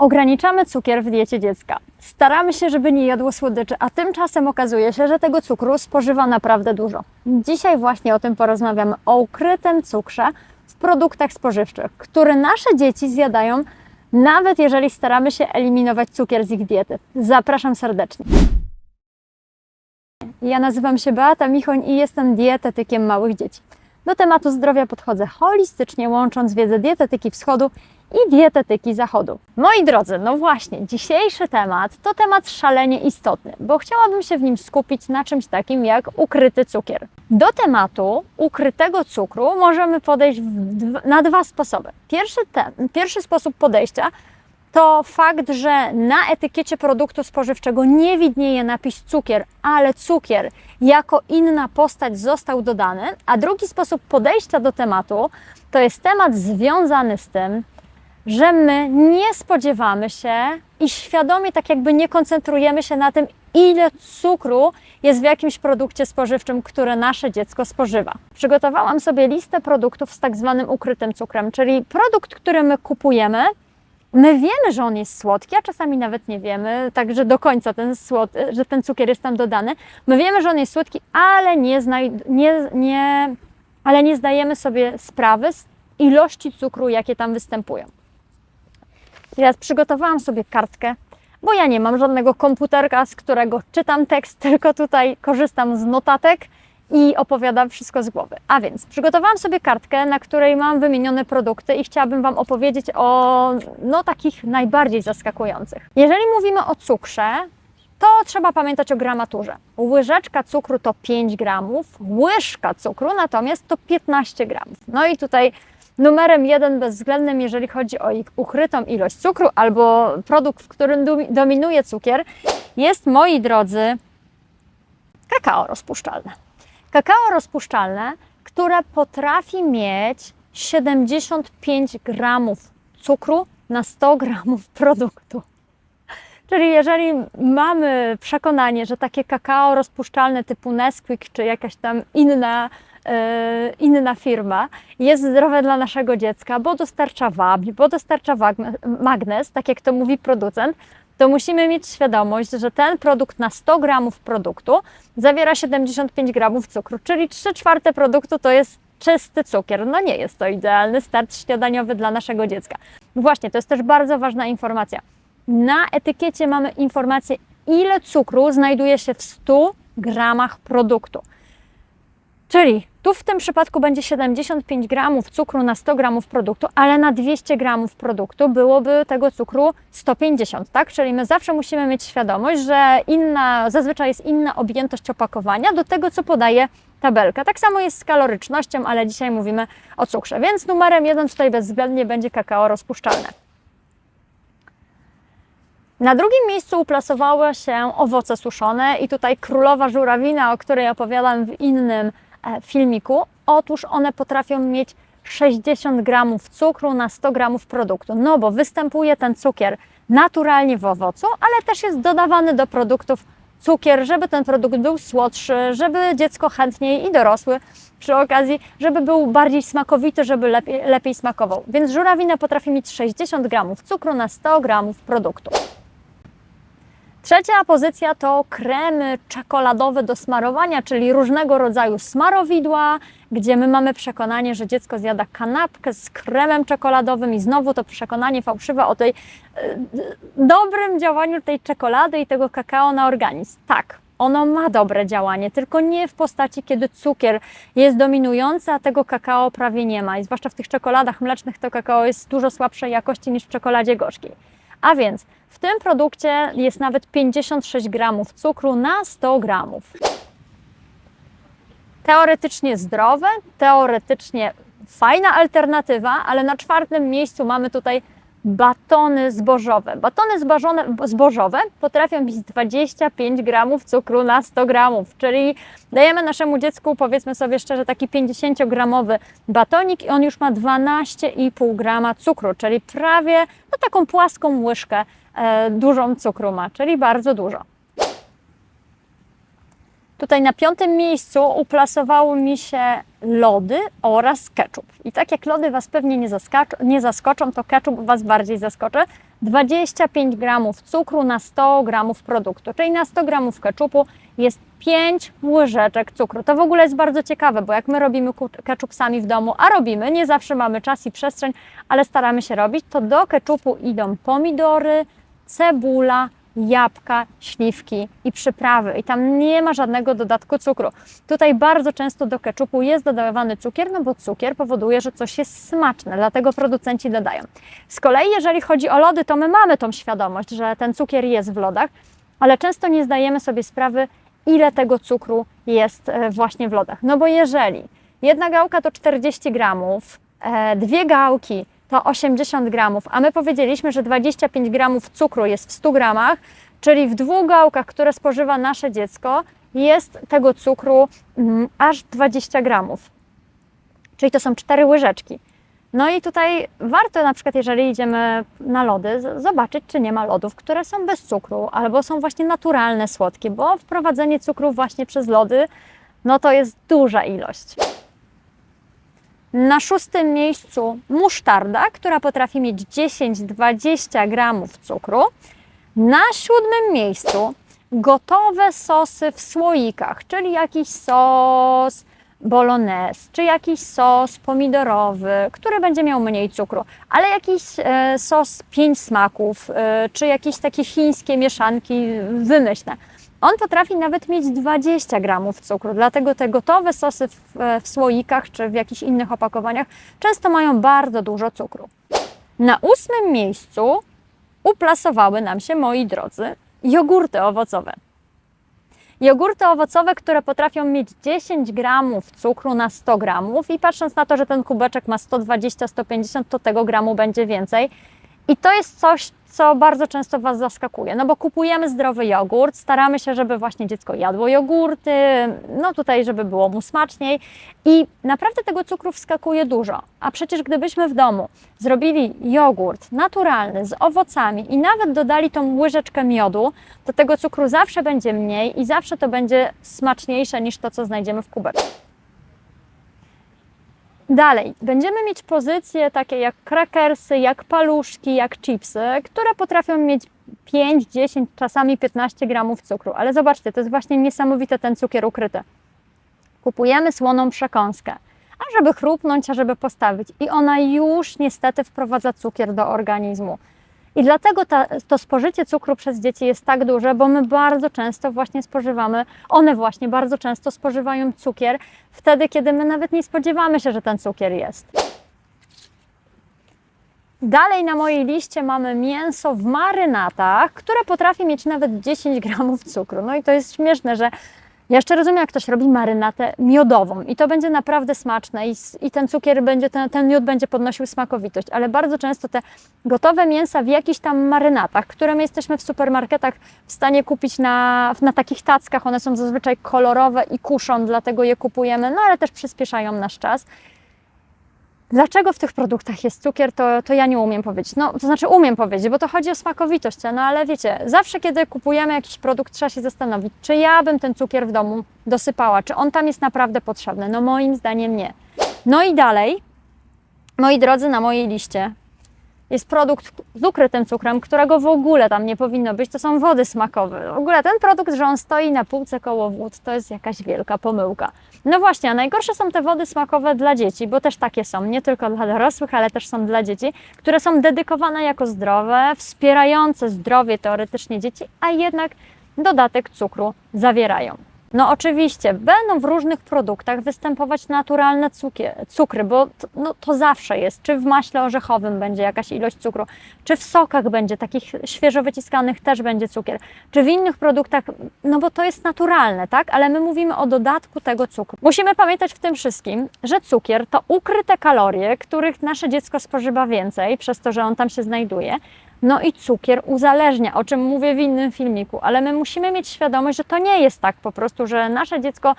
Ograniczamy cukier w diecie dziecka. Staramy się, żeby nie jadło słodyczy, a tymczasem okazuje się, że tego cukru spożywa naprawdę dużo. Dzisiaj właśnie o tym porozmawiamy, o ukrytym cukrze w produktach spożywczych, które nasze dzieci zjadają, nawet jeżeli staramy się eliminować cukier z ich diety. Zapraszam serdecznie. Ja nazywam się Beata Michoń i jestem dietetykiem małych dzieci. Do tematu zdrowia podchodzę holistycznie, łącząc wiedzę dietetyki wschodu i dietetyki zachodu. Moi drodzy, no właśnie, dzisiejszy temat to temat szalenie istotny, bo chciałabym się w nim skupić na czymś takim jak ukryty cukier. Do tematu ukrytego cukru możemy podejść na dwa sposoby. Pierwszy, te, pierwszy sposób podejścia to fakt, że na etykiecie produktu spożywczego nie widnieje napis cukier, ale cukier jako inna postać został dodany. A drugi sposób podejścia do tematu to jest temat związany z tym, że my nie spodziewamy się i świadomie tak jakby nie koncentrujemy się na tym, ile cukru jest w jakimś produkcie spożywczym, które nasze dziecko spożywa. Przygotowałam sobie listę produktów z tak zwanym ukrytym cukrem, czyli produkt, który my kupujemy, My wiemy, że on jest słodki, a czasami nawet nie wiemy, także do końca ten słod, że ten cukier jest tam dodany. My wiemy, że on jest słodki, ale nie, nie, nie, ale nie zdajemy sobie sprawy z ilości cukru, jakie tam występują. Teraz przygotowałam sobie kartkę, bo ja nie mam żadnego komputerka, z którego czytam tekst, tylko tutaj korzystam z notatek i opowiadam wszystko z głowy. A więc przygotowałam sobie kartkę, na której mam wymienione produkty i chciałabym Wam opowiedzieć o no, takich najbardziej zaskakujących. Jeżeli mówimy o cukrze, to trzeba pamiętać o gramaturze. Łyżeczka cukru to 5 gramów, łyżka cukru natomiast to 15 gramów. No i tutaj numerem jeden bezwzględnym, jeżeli chodzi o ich ukrytą ilość cukru albo produkt, w którym dominuje cukier, jest, moi drodzy, kakao rozpuszczalne. Kakao rozpuszczalne, które potrafi mieć 75 gramów cukru na 100 gramów produktu. Czyli jeżeli mamy przekonanie, że takie kakao rozpuszczalne typu Nesquik czy jakaś tam inna, inna firma jest zdrowe dla naszego dziecka, bo dostarcza wapń, bo dostarcza magnez, tak jak to mówi producent, to musimy mieć świadomość, że ten produkt na 100 gramów produktu zawiera 75 gramów cukru, czyli 3 czwarte produktu to jest czysty cukier. No nie jest to idealny start śniadaniowy dla naszego dziecka. Właśnie, to jest też bardzo ważna informacja. Na etykiecie mamy informację, ile cukru znajduje się w 100 gramach produktu. Czyli tu w tym przypadku będzie 75 gramów cukru na 100 gramów produktu, ale na 200 gramów produktu byłoby tego cukru 150, tak? Czyli my zawsze musimy mieć świadomość, że inna, zazwyczaj jest inna objętość opakowania do tego, co podaje tabelka. Tak samo jest z kalorycznością, ale dzisiaj mówimy o cukrze. Więc numerem jeden tutaj bezwzględnie będzie kakao rozpuszczalne. Na drugim miejscu uplasowały się owoce suszone i tutaj królowa żurawina, o której opowiadam w innym filmiku. Otóż one potrafią mieć 60 gramów cukru na 100 gramów produktu, no bo występuje ten cukier naturalnie w owocu, ale też jest dodawany do produktów cukier, żeby ten produkt był słodszy, żeby dziecko chętniej i dorosły przy okazji, żeby był bardziej smakowity, żeby lepiej, lepiej smakował. Więc żurawina potrafi mieć 60 gramów cukru na 100 gramów produktu. Trzecia pozycja to kremy czekoladowe do smarowania, czyli różnego rodzaju smarowidła, gdzie my mamy przekonanie, że dziecko zjada kanapkę z kremem czekoladowym i znowu to przekonanie fałszywe o tej e, dobrym działaniu tej czekolady i tego kakao na organizm. Tak, ono ma dobre działanie, tylko nie w postaci, kiedy cukier jest dominujący, a tego kakao prawie nie ma. I zwłaszcza w tych czekoladach mlecznych to kakao jest dużo słabszej jakości niż w czekoladzie gorzkiej. A więc w tym produkcie jest nawet 56 gramów cukru na 100 gramów. Teoretycznie zdrowe, teoretycznie fajna alternatywa, ale na czwartym miejscu mamy tutaj batony zbożowe. Batony zbożone, zbożowe potrafią mieć 25 gramów cukru na 100 gramów, czyli dajemy naszemu dziecku, powiedzmy sobie szczerze, taki 50-gramowy batonik i on już ma 12,5 grama cukru, czyli prawie no, taką płaską łyżkę e, dużą cukru ma, czyli bardzo dużo. Tutaj na piątym miejscu uplasowały mi się lody oraz ketchup. I tak jak lody Was pewnie nie, nie zaskoczą, to ketchup Was bardziej zaskoczy. 25 gramów cukru na 100 gramów produktu, czyli na 100 gramów keczupu jest 5 łyżeczek cukru. To w ogóle jest bardzo ciekawe, bo jak my robimy keczup sami w domu, a robimy, nie zawsze mamy czas i przestrzeń, ale staramy się robić, to do keczupu idą pomidory, cebula, jabłka, śliwki i przyprawy. I tam nie ma żadnego dodatku cukru. Tutaj bardzo często do keczupu jest dodawany cukier, no bo cukier powoduje, że coś jest smaczne, dlatego producenci dodają. Z kolei, jeżeli chodzi o lody, to my mamy tą świadomość, że ten cukier jest w lodach, ale często nie zdajemy sobie sprawy, ile tego cukru jest e, właśnie w lodach. No bo jeżeli jedna gałka to 40 gramów, e, dwie gałki to 80 gramów, a my powiedzieliśmy, że 25 gramów cukru jest w 100 gramach, czyli w dwóch gałkach, które spożywa nasze dziecko, jest tego cukru mm, aż 20 gramów. Czyli to są cztery łyżeczki. No i tutaj warto na przykład, jeżeli idziemy na lody, zobaczyć, czy nie ma lodów, które są bez cukru, albo są właśnie naturalne, słodkie, bo wprowadzenie cukru właśnie przez lody, no to jest duża ilość. Na szóstym miejscu musztarda, która potrafi mieć 10-20 gramów cukru. Na siódmym miejscu gotowe sosy w słoikach, czyli jakiś sos bolognese, czy jakiś sos pomidorowy, który będzie miał mniej cukru, ale jakiś e, sos pięć smaków, e, czy jakieś takie chińskie mieszanki wymyślne. On potrafi nawet mieć 20 gramów cukru, dlatego te gotowe sosy w, w słoikach czy w jakichś innych opakowaniach często mają bardzo dużo cukru. Na ósmym miejscu uplasowały nam się, moi drodzy, jogurty owocowe. Jogurty owocowe, które potrafią mieć 10 gramów cukru na 100 gramów i patrząc na to, że ten kubeczek ma 120-150, to tego gramu będzie więcej. I to jest coś, co bardzo często Was zaskakuje, no bo kupujemy zdrowy jogurt, staramy się, żeby właśnie dziecko jadło jogurty, no tutaj, żeby było mu smaczniej i naprawdę tego cukru wskakuje dużo. A przecież gdybyśmy w domu zrobili jogurt naturalny z owocami i nawet dodali tą łyżeczkę miodu, to tego cukru zawsze będzie mniej i zawsze to będzie smaczniejsze niż to, co znajdziemy w kubeczku. Dalej, będziemy mieć pozycje takie jak krakersy, jak paluszki, jak chipsy, które potrafią mieć 5, 10, czasami 15 gramów cukru. Ale zobaczcie, to jest właśnie niesamowite ten cukier ukryty. Kupujemy słoną przekąskę, a żeby chrupnąć, a żeby postawić. I ona już niestety wprowadza cukier do organizmu. I dlatego ta, to spożycie cukru przez dzieci jest tak duże, bo my bardzo często właśnie spożywamy, one właśnie bardzo często spożywają cukier wtedy, kiedy my nawet nie spodziewamy się, że ten cukier jest. Dalej na mojej liście mamy mięso w marynatach, które potrafi mieć nawet 10 gramów cukru. No i to jest śmieszne, że ja jeszcze rozumiem, jak ktoś robi marynatę miodową i to będzie naprawdę smaczne i, i ten cukier będzie, ten, ten miód będzie podnosił smakowitość, ale bardzo często te gotowe mięsa w jakichś tam marynatach, które my jesteśmy w supermarketach w stanie kupić na, na takich tackach, one są zazwyczaj kolorowe i kuszą, dlatego je kupujemy, no ale też przyspieszają nasz czas. Dlaczego w tych produktach jest cukier, to, to ja nie umiem powiedzieć. No, to znaczy umiem powiedzieć, bo to chodzi o smakowitość, no ale wiecie, zawsze kiedy kupujemy jakiś produkt, trzeba się zastanowić, czy ja bym ten cukier w domu dosypała, czy on tam jest naprawdę potrzebny. No moim zdaniem nie. No i dalej, moi drodzy, na mojej liście jest produkt z ukrytym cukrem, którego w ogóle tam nie powinno być, to są wody smakowe. W ogóle ten produkt, że on stoi na półce koło wód, to jest jakaś wielka pomyłka. No właśnie, a najgorsze są te wody smakowe dla dzieci, bo też takie są, nie tylko dla dorosłych, ale też są dla dzieci, które są dedykowane jako zdrowe, wspierające zdrowie teoretycznie dzieci, a jednak dodatek cukru zawierają. No oczywiście, będą w różnych produktach występować naturalne cukie, cukry, bo to, no, to zawsze jest. Czy w maśle orzechowym będzie jakaś ilość cukru, czy w sokach będzie, takich świeżo wyciskanych też będzie cukier, czy w innych produktach, no bo to jest naturalne, tak? Ale my mówimy o dodatku tego cukru. Musimy pamiętać w tym wszystkim, że cukier to ukryte kalorie, których nasze dziecko spożywa więcej, przez to, że on tam się znajduje. No i cukier uzależnia, o czym mówię w innym filmiku, ale my musimy mieć świadomość, że to nie jest tak po prostu, że nasze dziecko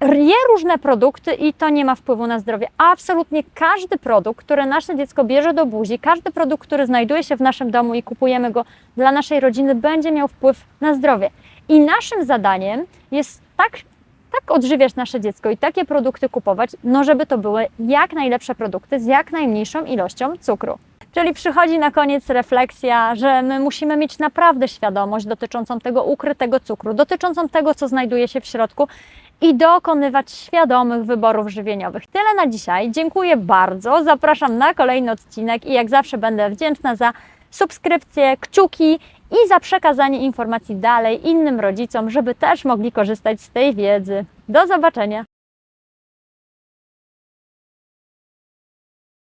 je różne produkty i to nie ma wpływu na zdrowie. Absolutnie każdy produkt, który nasze dziecko bierze do buzi, każdy produkt, który znajduje się w naszym domu i kupujemy go dla naszej rodziny, będzie miał wpływ na zdrowie. I naszym zadaniem jest tak, tak odżywiać nasze dziecko i takie produkty kupować, no żeby to były jak najlepsze produkty z jak najmniejszą ilością cukru. Czyli przychodzi na koniec refleksja, że my musimy mieć naprawdę świadomość dotyczącą tego ukrytego cukru, dotyczącą tego, co znajduje się w środku i dokonywać świadomych wyborów żywieniowych. Tyle na dzisiaj. Dziękuję bardzo. Zapraszam na kolejny odcinek i jak zawsze będę wdzięczna za subskrypcje, kciuki i za przekazanie informacji dalej innym rodzicom, żeby też mogli korzystać z tej wiedzy. Do zobaczenia!